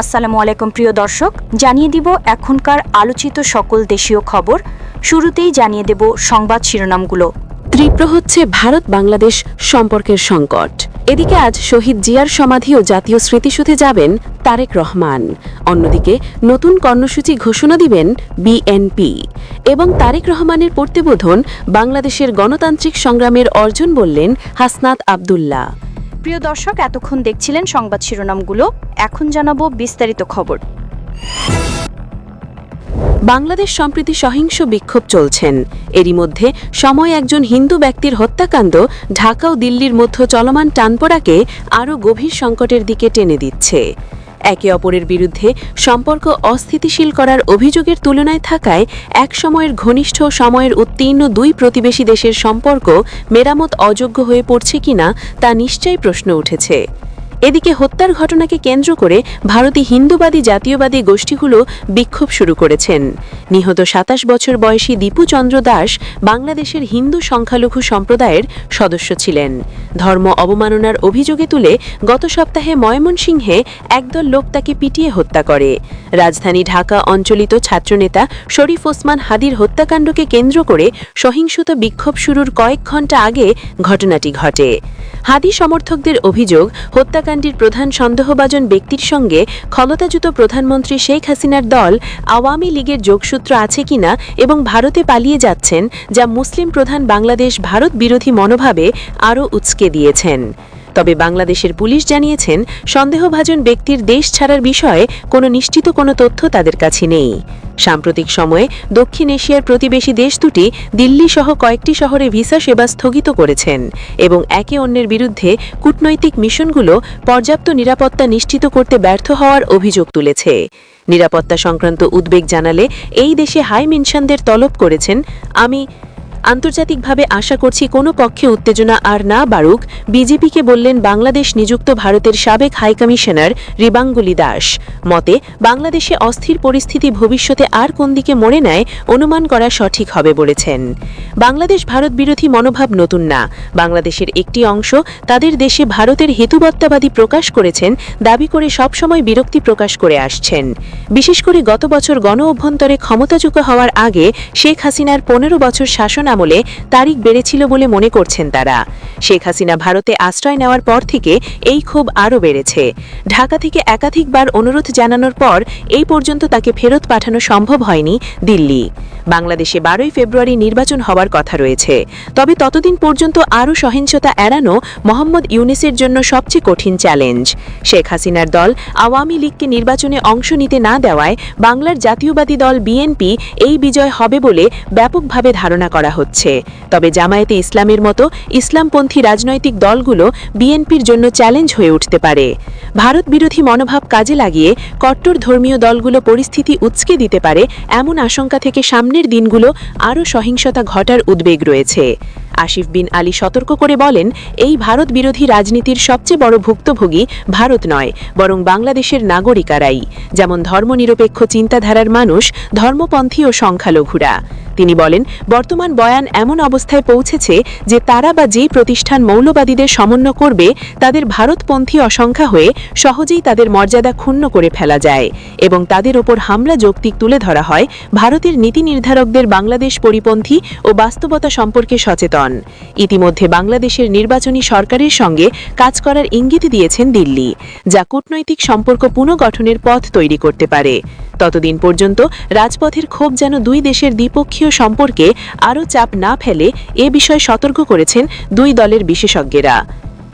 আসসালামু আলাইকুম, প্রিয় দর্শক। জানিয়ে দিব এখনকার আলোচিত সকল দেশীয় খবর। শুরুতেই জানিয়ে দেব সংবাদ শিরোনামগুলো। তীব্র হচ্ছে ভারত বাংলাদেশ সম্পর্কের সংকট। এদিকে আজ শহীদ জিয়ার সমাধি ও জাতীয় স্মৃতিসূথে যাবেন তারেক রহমান। অন্যদিকে নতুন কর্মসূচি ঘোষণা দিবেন বিএনপি। এবং তারেক রহমানের প্রতিবোধন বাংলাদেশের গণতান্ত্রিক সংগ্রামের অর্জন বললেন হাসনাত আবদুল্লাহ। প্রিয় দর্শক, এতক্ষণ দেখছিলেন সংবাদ শিরোনামগুলো। এখন জানাব বিস্তারিত খবর। বাংলাদেশ সম্প্রীতি সহিংস বিক্ষোভ চলছেন। এরই মধ্যে সময় একজন হিন্দু ব্যক্তির হত্যাকাণ্ড ঢাকা ও দিল্লির মধ্য চলমান টানপোড়াকে আরও গভীর সংকটের দিকে টেনে দিচ্ছে। একে অপরের বিরুদ্ধে সম্পর্ক অস্থিতিশীল করার অভিযোগের তুলনায় থাকায় এক সময়ের ঘনিষ্ঠ সময়ের উত্তীর্ণ দুই প্রতিবেশী দেশের সম্পর্ক মেরামত অযোগ্য হয়ে পড়ছে কিনা তা নিশ্চয়ই প্রশ্ন উঠেছে। এদিকে হত্যার ঘটনাকে কেন্দ্র করে ভারতে হিন্দুবাদী জাতীয়বাদী গোষ্ঠীগুলো বিক্ষোভ শুরু করেছেন। নিহত সাতাশ বছর বয়সী দীপু চন্দ্র দাস বাংলাদেশের হিন্দু সংখ্যালঘু সম্প্রদায়ের সদস্য ছিলেন। ধর্ম অবমাননার অভিযোগে তুলে গত সপ্তাহে ময়মনসিংহে একদল লোক তাকে পিটিয়ে হত্যা করে। রাজধানী ঢাকা অঞ্চলিত ছাত্রনেতা শরীফ ওসমান হাদির হত্যাকাণ্ডকে কেন্দ্র করে সহিংসত বিক্ষোভ শুরুর কয়েক ঘণ্টা আগে ঘটনাটি ঘটে। হাদি সমর্থকদের অভিযোগ, হত্যাকাণ্ডের প্রধান সন্দেহভাজন ব্যক্তির সঙ্গে ক্ষমতাচ্যুত প্রধানমন্ত্রী শেখ হাসিনার দল আওয়ামী লীগের যোগসূত্র আছে কিনা এবং ভারতে পালিয়ে যাচ্ছেন যা মুসলিম প্রধান বাংলাদেশ ভারত বিরোধী মনোভাবে আরও উচকে দিয়েছেন। তবে বাংলাদেশের পুলিশ জানিয়েছেন, সন্দেহভাজন ব্যক্তির দেশ ছাড়ার বিষয়ে কোনো নিশ্চিত কোনো তথ্য তাদের কাছে নেই। সাম্প্রতিক সময়ে দক্ষিণ এশিয়ার প্রতিবেশী দেশ দুটি দিল্লি সহ কয়েকটি শহরে ভিসা সেবা স্থগিত করেছেন এবং একে অন্যের বিরুদ্ধে কূটনৈতিক মিশনগুলো পর্যাপ্ত নিরাপত্তা নিশ্চিত করতে ব্যর্থ হওয়ার অভিযোগ তুলেছে। নিরাপত্তা সংক্রান্ত উদ্বেগ জানালে এই দেশে হাই মিনশনদের তলব করেছেন আমি আন্তর্জাতিকভাবে আশা করছি কোনো পক্ষে উত্তেজনা আর না বাড়ুক, বিজেপিকে বললেন বাংলাদেশ নিযুক্ত ভারতের সাবেক হাইকমিশনার রিবাঙ্গুলি দাস। মতে, বাংলাদেশে অস্থির পরিস্থিতি ভবিষ্যতে আর কোন দিকে মনে নেয়, অনুমান করা সঠিক হবে বলেছেন। বাংলাদেশ ভারত বিরোধী মনোভাব নতুন না। বাংলাদেশের একটি অংশ তাদের দেশে ভারতের হেতুবত্তাবাদী প্রকাশ করেছেন, দাবি করে সবসময় বিরক্তি প্রকাশ করে আসছেন। বিশেষ করে গত বছর গণ অভ্যন্তরে ক্ষমতাযুক্ত হওয়ার আগে শেখ হাসিনার পনেরো বছর শাসন আমলে তারিখ বেড়েছিল বলে মনে করছেন তারা। শেখ হাসিনা ভারতে আশ্রয় নেওয়ার পর থেকে এই ক্ষোভ আরও বেড়েছে। ঢাকা থেকে একাধিকবার অনুরোধ জানানোর পর এই পর্যন্ত তাকে ফেরত পাঠানো সম্ভব হয়নি দিল্লি। বাংলাদেশে বারোই ফেব্রুয়ারি নির্বাচন হওয়ার কথা রয়েছে। তবে ততদিন পর্যন্ত আরও সহিংসতা এড়ানো মোহাম্মদ ইউনিসের জন্য সবচেয়ে কঠিন চ্যালেঞ্জ। শেখ হাসিনার দল আওয়ামী লীগকে নির্বাচনে অংশ নিতে না দেওয়ায় বাংলার জাতীয়বাদী দল বিএনপি এই বিজয় হবে বলে ব্যাপকভাবে ধারণা করা হচ্ছে। তবে জামায়াতে ইসলামের মতো ইসলামপন্থী রাজনৈতিক দলগুলো বিএনপির জন্য চ্যালেঞ্জ হয়ে উঠতে পারে। ভারত বিরোধী মনোভাব কাজে লাগিয়ে কট্টর ধর্মীয় দলগুলো পরিস্থিতি উচকে দিতে পারে এমন আশঙ্কা থেকে সামনের দিনগুলো আরও সহিংসতা ঘটার উদ্বেগ রয়েছে। আসিফ বিন আলী সতর্ক করে বলেন, এই ভারত বিরোধী রাজনীতির সবচেয়ে বড় ভুক্তভোগী ভারত নয়, বরং বাংলাদেশের নাগরিকারাই। যেমন ধর্মনিরপেক্ষ চিন্তাধারার মানুষ, ধর্মপন্থী ও সংখ্যালঘুরা। তিনি বলেন, বর্তমান বয়ান এমন অবস্থায় পৌঁছেছে যে তারা বা যেই প্রতিষ্ঠান মৌলবাদীদের সমন্বয় করবে, তাদের ভারতপন্থী অসংখ্যা হয়ে সহজেই তাদের মর্যাদা ক্ষুণ্ণ করে ফেলা যায় এবং তাদের ওপর হামলা যৌক্তিক তুলে ধরা হয় ভারতের নীতি নির্ধারকদের বাংলাদেশ পরিপন্থী ও বাস্তবতা সম্পর্কে সচেতন। ইতিমধ্যে বাংলাদেশের নির্বাচনী সরকারের সঙ্গে কাজ করার ইঙ্গিত দিয়েছেন দিল্লি, যা কূটনৈতিক সম্পর্ক পুনঃগঠনের পথ তৈরি করতে পারে। ততদিন পর্যন্ত রাজপথের ক্ষোভ যেন দুই দেশের দ্বিপক্ষীয় সম্পর্কে আরও চাপ না ফেলে এ বিষয়ে সতর্ক করেছেন দুই দলের বিশেষজ্ঞেরা।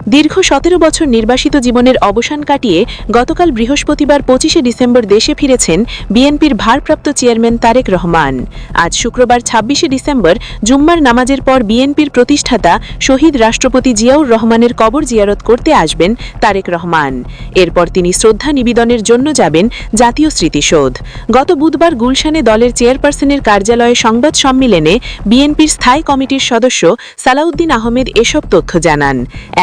দীর্ঘ সতেরো বছর নির্বাসিত জীবনের অবসান কাটিয়ে গতকাল বৃহস্পতিবার পঁচিশে ডিসেম্বর দেশে ফিরেছেন বিএনপির ভারপ্রাপ্ত চেয়ারম্যান তারেক রহমান। আজ শুক্রবার ছাব্বিশে ডিসেম্বর জুম্মার নামাজের পর বিএনপির প্রতিষ্ঠাতা শহীদ রাষ্ট্রপতি জিয়াউর রহমানের কবর জিয়ারত করতে আসবেন তারেক রহমান। এরপর তিনি শ্রদ্ধা নিবেদনের জন্য যাবেন জাতীয় স্মৃতিসৌধ। গত বুধবার গুলশানে দলের চেয়ারপারসনের কার্যালয়ে সংবাদ সম্মেলনে বিএনপির স্থায়ী কমিটির সদস্য সালাউদ্দিন আহমেদ এসব তথ্য জানান।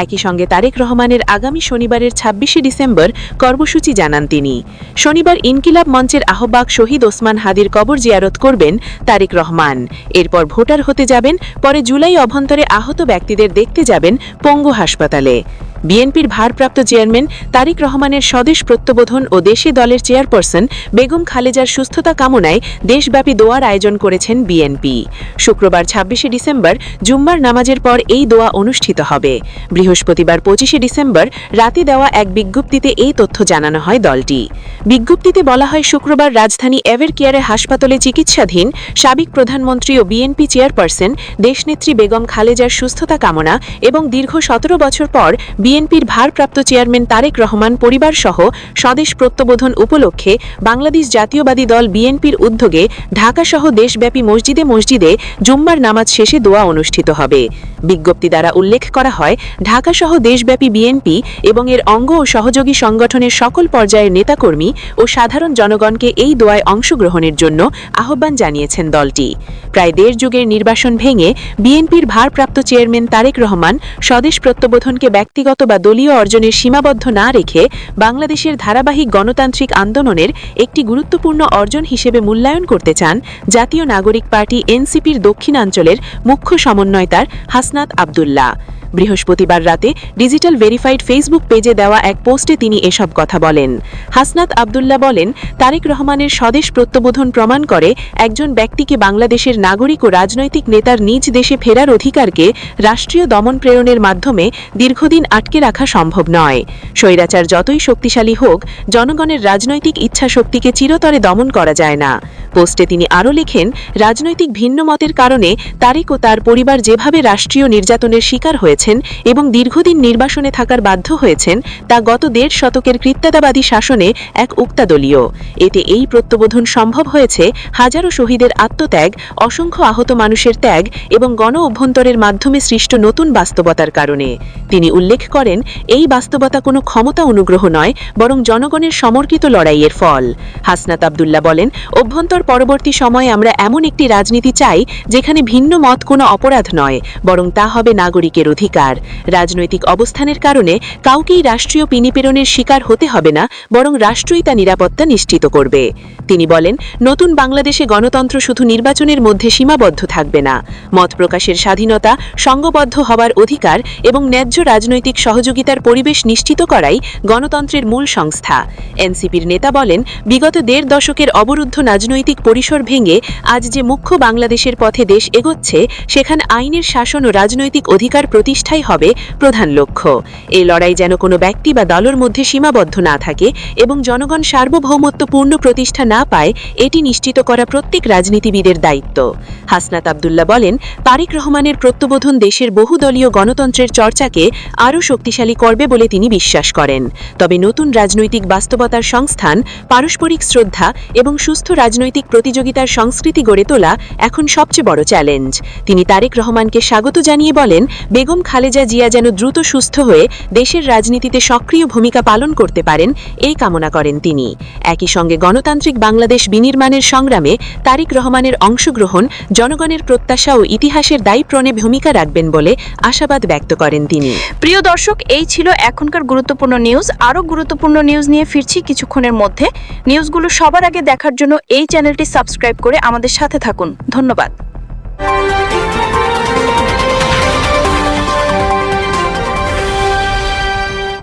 একই সঙ্গে তারেক রহমানের আগামী শনিবারের ছাব্বিশে ডিসেম্বর কর্মসূচি জানান তিনি। শনিবার ইনকিলাব মঞ্চের আহ্বায়ক শহীদ ওসমান হাদির কবর জিয়ারত করবেন তারেক রহমান। এরপর ভোটার হতে যাবেন, পরে জুলাই অভ্যন্তরে আহত ব্যক্তিদের দেখতে যাবেন পঙ্গু হাসপাতালে। বিএনপির ভারপ্রাপ্ত চেয়ারম্যান তারিক রহমানের স্বদেশ প্রত্যাবোধন ও দেশি দলের চেয়ারপারসন বেগম খালেজার সুস্থতা কামনায় দেশব্যাপী দোয়ার আয়োজন করেছেন বিএনপি। শুক্রবার ছাব্বিশে ডিসেম্বর জুম্মার নামাজের পর এই দোয়া অনুষ্ঠিত হবে। বৃহস্পতিবার পঁচিশে ডিসেম্বর রাতে দেওয়া এক বিজ্ঞপ্তিতে এই তথ্য জানানো হয় দলটি। বিজ্ঞপ্তিতে বলা হয়, শুক্রবার রাজধানী এভার কেয়ারে হাসপাতালে চিকিৎসাধীন সাবেক প্রধানমন্ত্রী ও বিএনপি চেয়ারপারসন দেশনেত্রী বেগম খালেজার সুস্থতা কামনা এবং দীর্ঘ সতেরো বছর পর বিএনপির ভারপ্রাপ্ত চেয়ারম্যান তারেক রহমান, পরিবারসহ স্বদেশ প্রত্যাবোধন উপলক্ষে বাংলাদেশ জাতীয়বাদী দল বিএনপির উদ্যোগে ঢাকাসহ দেশব্যাপী মসজিদে মসজিদে জুম্মার নামাজ শেষে দোয়া অনুষ্ঠিত হবে। বিজ্ঞপ্তি দ্বারা উল্লেখ করা হয়, ঢাকাসহ দেশব্যাপী বিএনপি এবং এর অঙ্গ ও সহযোগী সংগঠনের সকল পর্যায়ের নেতাকর্মী ও সাধারণ জনগণকে এই দোয়ায় অংশগ্রহণের জন্য আহ্বান জানিয়েছেন দলটি। প্রায় দেড় যুগের নির্বাসন ভেঙে বিএনপির ভারপ্রাপ্ত চেয়ারম্যান তারেক রহমান স্বদেশ প্রত্যাবোধনকে ব্যক্তিগত বা দলীয় অর্জনের সীমাবদ্ধ না রেখে বাংলাদেশের ধারাবাহিক গণতান্ত্রিক আন্দোলনের একটি গুরুত্বপূর্ণ অর্জন হিসেবে মূল্যায়ন করতে চান জাতীয় নাগরিক পার্টি এনসিপির দক্ষিণাঞ্চলের মুখ্য সমন্বয়তার হাসনাত আবদুল্লাহ। বৃহস্পতিবার রাতে ডিজিটাল ভেরিফাইড ফেসবুক পেজে দেওয়া এক পোস্টে তিনি এসব কথা বলেন। হাসনাত আবদুল্লাহ বলেন, তারেক রহমানের স্বদেশ প্রত্যবোধন প্রমাণ করে একজন ব্যক্তিকে বাংলাদেশের নাগরিক ও রাজনৈতিক নেতার নিজ দেশে ফেরার অধিকারকে রাষ্ট্রীয় দমন প্রেরণের মাধ্যমে দীর্ঘদিন আটকে রাখা সম্ভব নয়। স্বৈরাচার যতই শক্তিশালী হোক, জনগণের রাজনৈতিক ইচ্ছা শক্তিকে চিরতরে দমন করা যায় না। পোস্টে তিনি আরও লেখেন, রাজনৈতিক ভিন্ন মতের কারণে তারেক ও তার পরিবার যেভাবে রাষ্ট্রীয় নির্যাতনের শিকার হয়েছেন এবং দীর্ঘদিন নির্বাসনে থাকার বাধ্য হয়েছেন, তা গত দেড় শতকের কৃত্যাদাবাদী শাসনে এক উক্তাদলীয় এতে এই প্রত্যবোধন সম্ভব হয়েছে হাজারো শহীদের আত্মত্যাগ, অসংখ্য আহত মানুষের ত্যাগ এবং গণ অভ্যন্তরের মাধ্যমে সৃষ্ট নতুন বাস্তবতার কারণে। তিনি উল্লেখ করেন, এই বাস্তবতা কোনো ক্ষমতা অনুগ্রহ নয়, বরং জনগণের সমর্কিত লড়াইয়ের ফল। হাসনাত আবদুল্লা বলেন, অভ্যন্তর পরবর্তী সময়ে আমরা এমন একটি রাজনীতি চাই, যেখানে ভিন্ন মত কোনো অপরাধ নয়, বরং তা হবে নাগরিকের অধিকার। রাজনৈতিক অবস্থানের কারণে কাউকেই রাষ্ট্রীয় পিনিপীড়নের শিকার হতে হবে না, বরং রাষ্ট্রই তা নিরাপত্তা নিশ্চিত করবে। তিনি বলেন, নতুন বাংলাদেশে গণতন্ত্র শুধু নির্বাচনের মধ্যে সীমাবদ্ধ থাকবে না। মত প্রকাশের স্বাধীনতা সংঘবদ্ধ হওয়ার অধিকার এবং ন্যায্য রাজনৈতিক সহযোগিতার পরিবেশ নিশ্চিত করাই গণতন্ত্রের মূল সংস্থা। এনসিপির নেতা বলেন, বিগত দেড় দশকের অবরুদ্ধ রাজনৈতিক পরিসর ভেঙে আজ যে মুখ্য বাংলাদেশের পথে দেশ এগোচ্ছে, সেখানে আইনের শাসন ও রাজনৈতিক অধিকার প্রতিষ্ঠাই হবে প্রধান লক্ষ্য। এই লড়াই যেন কোনো ব্যক্তি বা দলের মধ্যে সীমাবদ্ধ না থাকে এবং জনগণ সার্বভৌমত্ব পূর্ণ প্রতিষ্ঠা না পায়, এটি নিশ্চিত করা প্রত্যেক রাজনীতিবিদের দায়িত্ব। হাসনাত আবদুল্লাহ বলেন, তারেক রহমানের প্রত্যাবোধন দেশের বহুদলীয় গণতন্ত্রের চর্চাকে আরও শক্তিশালী করবে বলে তিনি বিশ্বাস করেন। তবে নতুন রাজনৈতিক বাস্তবতার সংস্থান, পারস্পরিক শ্রদ্ধা এবং সুস্থ রাজনৈতিক প্রতিযোগিতার সংস্কৃতি গড়ে তোলা এখন সবচেয়ে বড় চ্যালেঞ্জ। তিনি তারেক রহমানকে স্বাগত জানিয়ে বলেন, বেগম খালেজা জিয়া যেন দ্রুত সুস্থ হয়ে দেশের রাজনীতিতে সক্রিয় ভূমিকা পালন করতে পারেন, এই কামনা করেন তিনি। একই সঙ্গে গণতান্ত্রিক বাংলাদেশ বিনির্মাণের সংগ্রামে তারিক রহমানের অংশগ্রহণ জনগণের প্রত্যাশা ও ইতিহাসের দায়ীপ্রণে ভূমিকা রাখবেন বলে আশাবাদ ব্যক্ত করেন তিনি। প্রিয় দর্শক, এই ছিল এখনকার গুরুত্বপূর্ণ নিউজ। আরও গুরুত্বপূর্ণ নিউজ নিয়ে ফিরছি কিছুক্ষণের মধ্যে। নিউজগুলো সবার আগে দেখার জন্য এই চ্যানেলটি সাবস্ক্রাইব করে আমাদের সাথে থাকুন। ধন্যবাদ।